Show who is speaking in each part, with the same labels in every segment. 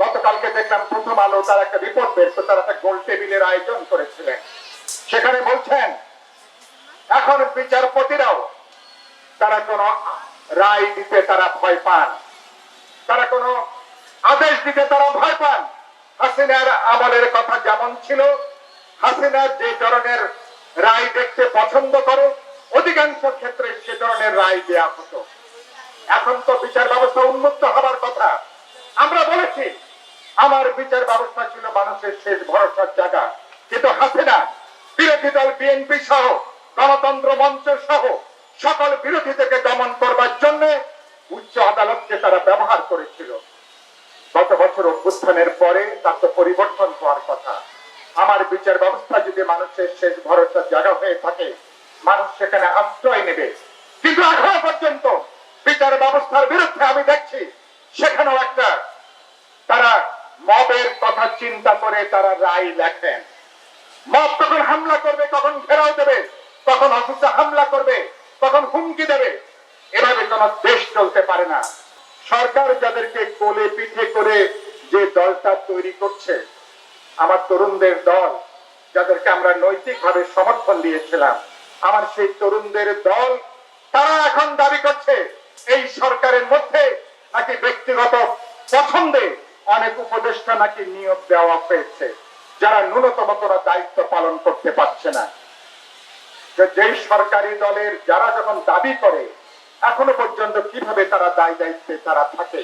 Speaker 1: গতকালকে দেখলাম প্রথম আলো তার একটা রিপোর্ট বের তারা একটা গোল টেবিলের আয়োজন করেছিলেন। সেখানে বলছেন, এখন বিচারপতিরাও তারা কোন রায় দিতে তারা ভয় পান। তারা কোনো আদেশ দিতে তারা ভয় পান। হাসিনার আমলের কথা যেমন ছিল হাসিনার যে ধরনের রায় দেখতে পছন্দ করে, অধিকাংশ ক্ষেত্রে সে ধরনের রায় দেয়া হতো। এখন তো বিচার ব্যবস্থা উন্মুক্ত হবার কথা। আমরা বলেছি আমার বিচার ব্যবস্থা ছিল মানুষের শেষ ভরসার জায়গা। কিন্তু হাসিনা, বিরোধী দল বিএনপি সহ, গণতন্ত্র মঞ্চ সহ, সকল বিরোধী থেকে দমন করবার জন্য উচ্চ আদালতকে তারা ব্যবহার করেছিল। গত বছর অভ্যুত্থানের পরে তার তো পরিবর্তন হওয়ার কথা। আমার বিচার ব্যবস্থা যদি মানুষের শেষ ভরসার জায়গা হয়ে থাকে, মানুষ সেখানে আশ্রয় নেবে। কিন্তু এখনও পর্যন্ত বিচার ব্যবস্থার বিরুদ্ধে আমি দেখছি, সেখানেও একটা মবের কথা চিন্তা করে তারা রায় লেখেন। মব কখন হামলা করবে কখন ঘেরাও দেবে কখন অফিসে হামলা করবে কখন হুমকি দেবে। এভাবে কোন দেশ চলতে পারে না। সরকার যাদেরকে কোলে পিঠে করে যে দলটা তৈরি করছে, আমার তরুণদের দল, যাদেরকে আমরা নৈতিকভাবে সমর্থন দিয়েছিলাম, আমার সেই তরুণদের দল, তারা এখন দাবি করছে, এই সরকারের মধ্যে নাকি ব্যক্তিগত পছন্দে অনেক উপদেষ্টা নাকি নিয়োগ দেওয়া হয়েছে, যারা ন্যূনতম কোনো দায়িত্ব পালন করতে পারছে না। যে সরকারি দলের যারা যখন দাবি করে, এখনও পর্যন্ত কীভাবে তারা দায় দায়িত্বে তারা থাকে।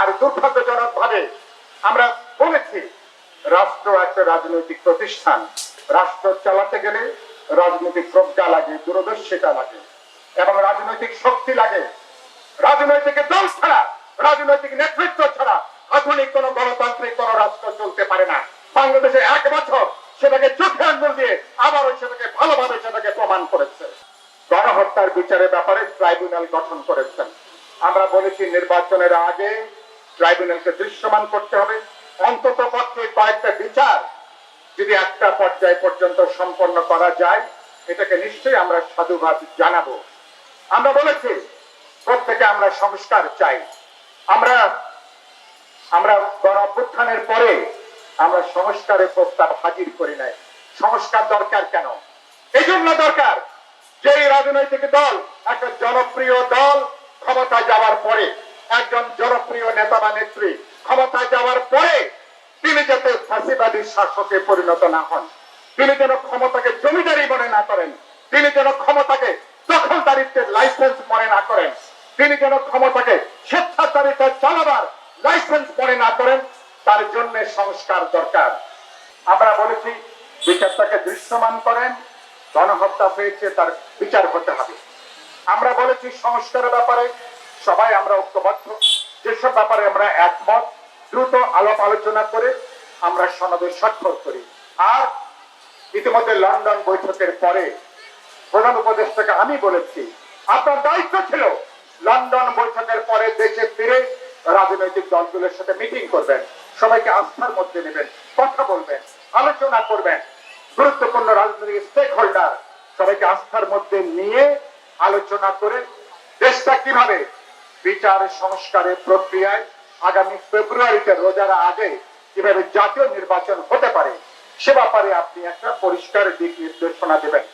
Speaker 1: আর দুর্ভাগ্যজনক ভাবে আমরা বলেছি, রাষ্ট্র একটা রাজনৈতিক প্রতিষ্ঠান। রাষ্ট্র চালাতে গেলে রাজনৈতিক প্রজ্ঞা লাগে, দূরদর্শিতা লাগে, এবং রাজনৈতিক শক্তি লাগে। রাজনৈতিক দল ছাড়া, রাজনৈতিক নেতৃত্ব ছাড়া আধুনিক কোন গণতান্ত্রিক কোন রাষ্ট্র চলতে পারে না। বাংলাদেশে এক বছর সেটাকে চোখে আঙ্গুল দিয়ে আবারও সেটাকে ভালোভাবে সেটাকে প্রমাণ করেছে। গণহত্যার বিচারের ব্যাপারে ট্রাইব্যুনাল গঠন করেছেন আমরা বলেছি নির্বাচনের আগে ট্রাইব্যুনালকে দৃশ্যমান করতে হবে। অন্তত পক্ষে কয়েকটা বিচার যদি একটা পর্যায় পর্যন্ত সম্পন্ন করা যায়, এটাকে নিশ্চয়ই আমরা সাধুবাদ জানাব। আমরা বলেছি, প্রত্যেকে আমরা সংস্কার চাই। আমরা আমরা গণ অভ্যুত্থানের পরে আমরা সংস্কারের প্রস্তাব হাজির করি নাই। সংস্কার দরকার কেন? এই জন্য দরকার যে রাজনৈতিক দল একটা জনপ্রিয় দল ক্ষমতায় যাওয়ার পরে, একজন জনপ্রিয় নেতা বা নেত্রী ক্ষমতা যাওয়ার পরে তিনি যাতে ফাঁসিবাদী শাসকে পরিণত না হন, তিনি যেন ক্ষমতাকে জমিদারি মনে না করেন, তিনি যেন ক্ষমতাকে দখলদারিত্বের লাইসেন্স মনে না করেন, তিনি যেন ক্ষমতাকে স্বেচ্ছাচারিতা চালাবার লাইসেন্স মনে না করেন তার জন্য সংস্কার দরকার। আমরা বলেছি, বিচারটাকে দৃশ্যমান করেন, গণহত্যা হয়েছে, তার বিচার হতে হবে। আমরা বলেছি, সংস্কারের ব্যাপারে সবাই আমরা ঐক্যবদ্ধ। যেসব ব্যাপারে আমরা একমত, দ্রুত আলাপ আলোচনা করে আমরা সনদে স্বাক্ষর করি। আর ইতিমধ্যে লন্ডন বৈঠকের পরে প্রধান উপদেষ্টাকে আমি বলেছি, আপনার দায়িত্ব ছিল লন্ডন বৈঠকের পরে দেশে ফিরে রাজনৈতিক দলগুলোর সাথে মিটিং করবেন। সবাইকে আস্থার মধ্যে নেবেন, কথা বলবেন, আলোচনা করবেন। গুরুত্বপূর্ণ রাজনৈতিক স্টেক হোল্ডার সবাইকে আস্থার মধ্যে নিয়ে আলোচনা করে দেশটা কীভাবে বিচার সংস্কারের প্রক্রিয়ায় আগামী ফেব্রুয়ারিতে রোজার আগে কীভাবে জাতীয় নির্বাচন হতে পারে, সে ব্যাপারে আপনি একটা পরিষ্কার দিক নির্দেশনা দেবেন।